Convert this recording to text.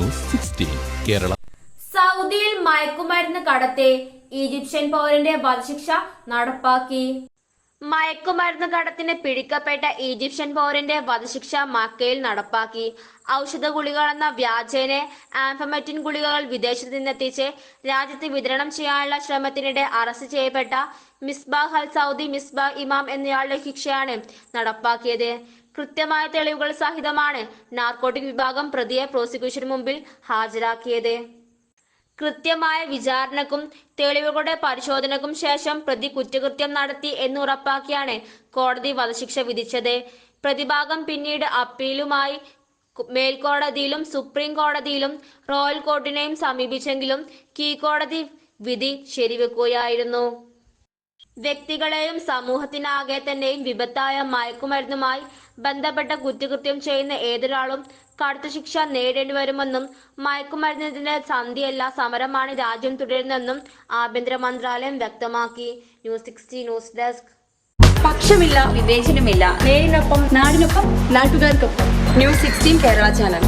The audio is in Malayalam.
ന്യൂസ് കേരള. സൗദിയിൽ മയക്കുമരുന്ന് കടത്തെ ഈജിപ്ഷ്യൻ പൗരന്റെ വധശിക്ഷ നടപ്പാക്കി. മയക്കുമരുന്ന് കടത്തിന് പിടിക്കപ്പെട്ട ഈജിപ്ഷ്യൻ പൗരന്റെ വധശിക്ഷ മക്കയിൽ നടപ്പാക്കി. ഔഷധ ഗുളികൾ എന്ന വ്യാജേനെ ആംഫമറ്റിൻ ഗുളികകൾ വിദേശത്ത് നിന്നെത്തിച്ച് രാജ്യത്ത് വിതരണം ചെയ്യാനുള്ള ശ്രമത്തിനിടെ അറസ്റ്റ് ചെയ്യപ്പെട്ട മിസ്ബാഹ് അൽ സൗദി മിസ്ബാഹ് ഇമാം എന്നയാളുടെ ശിക്ഷയാണ് നടപ്പാക്കിയത്. കൃത്യമായ തെളിവുകൾ സഹിതമാണ് നാർക്കോട്ടിക് വിഭാഗം പ്രതിയെ പ്രോസിക്യൂഷന് മുമ്പിൽ ഹാജരാക്കിയത്. കൃത്യമായ വിചാരണക്കും തെളിവുകളുടെ പരിശോധനക്കും ശേഷം പ്രതി കുറ്റകൃത്യം നടത്തി എന്ന് ഉറപ്പാക്കിയാണ് കോടതി വധശിക്ഷ വിധിച്ചത്. പ്രതിഭാഗം പിന്നീട് അപ്പീലുമായി മേൽക്കോടതിയിലും സുപ്രീം കോടതിയിലും റോയൽ കോർട്ടിനെയും സമീപിച്ചെങ്കിലും കീഴ്ക്കോടതി വിധി ശരിവെക്കുകയായിരുന്നു. വ്യക്തികളെയും സമൂഹത്തിനാകെ തന്നെയും വിപത്തായ മയക്കുമരുന്നുമായി ബന്ധപ്പെട്ട കുറ്റകൃത്യം ചെയ്യുന്ന ഏതൊരാളും കടുത്ത ശിക്ഷ നേടേണ്ടി വരുമെന്നും മയക്കുമരുന്നിന്റെ സന്ധിയല്ല സമരമാണ് രാജ്യം തുടരുന്നതെന്നും ആഭ്യന്തര മന്ത്രാലയം വ്യക്തമാക്കി. News sixty news desk. പക്ഷമില്ല വിവേചനമില്ല. നേരിനൊപ്പം നാടിനൊപ്പം നാട്ടുകാർക്കൊപ്പം. News sixteen Kerala channel.